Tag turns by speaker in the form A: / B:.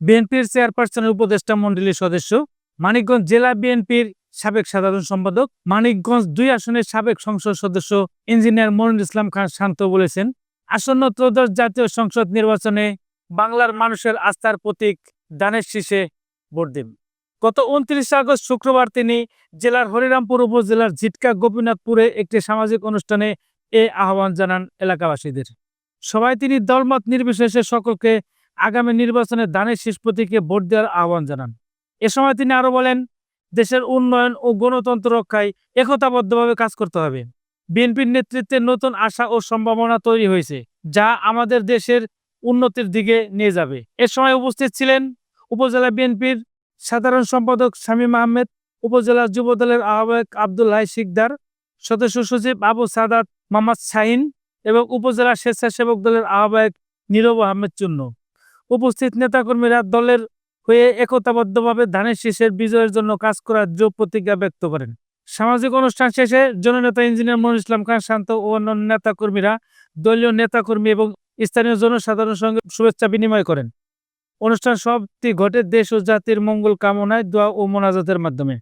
A: বিএনপির চেয়ারপারসনের উপদেষ্টা মণ্ডলীর সদস্য, মানিকগঞ্জ জেলা বিএনপির সাবেক সাধারণ সম্পাদক, মানিকগঞ্জ দুই আসনের সাবেক সংসদ সদস্য ইঞ্জিনিয়ার মনির ইসলাম খান শান্ত বলেছেন, আসন্ন ত্রয়োদশ জাতীয় সংসদ নির্বাচনে বাংলার মানুষের আস্থার প্রতীক দানের শীষে ভোট দিন গত উনত্রিশে আগস্ট শুক্রবার তিনি জেলার হরিরামপুর উপজেলার ঝিটকা গোপীনাথপুরে একটি সামাজিক অনুষ্ঠানে এ আহ্বান জানান এলাকাবাসীদের। সবাই তিনি দলমত নির্বিশেষে সকলকে আগামী নির্বাচনে দানের শীষ প্রতীকে ভোট দেওয়ার আহ্বান জানান। এ সময় তিনি আরও বলেন, দেশের উন্নয়ন ও গণতন্ত্র রক্ষায় একতাবদ্ধভাবে কাজ করতে হবে। বিএনপির নেতৃত্বে নতুন আশা ও সম্ভাবনা তৈরি হয়েছে, যা আমাদের দেশের উন্নতির দিকে নিয়ে যাবে। এ সময় উপস্থিত ছিলেন উপজেলা বিএনপির সাধারণ সম্পাদক শামীম আহমেদ, উপজেলা যুবদলের আহ্বায়ক আবদুল্লাহ শিকদার, সদস্য সচিব আবু সাদাত মোহাম্মদ শাহিন এবং উপজেলা স্বেচ্ছাসেবক দলের আহ্বায়ক নীরব আহমেদ চুন্ন উপস্থিত নেতাকর্মীরা দলের হয়ে একতাবদ্ধভাবে ধানের শীষের বিজয়ের জন্য কাজ করার দৃঢ় প্রতিজ্ঞা ব্যক্ত করেন। সামাজিক অনুষ্ঠান শেষে জননেতা ইঞ্জিনিয়ার মনির ইসলাম খান শান্ত ও অন্যান্য নেতাকর্মীরা দলীয় নেতাকর্মী এবং স্থানীয় জনসাধারণের সঙ্গে শুভেচ্ছা বিনিময় করেন। অনুষ্ঠান সবটি ঘটে দেশ ও জাতির মঙ্গল কামনায় দোয়া ও মোনাজাতের মাধ্যমে।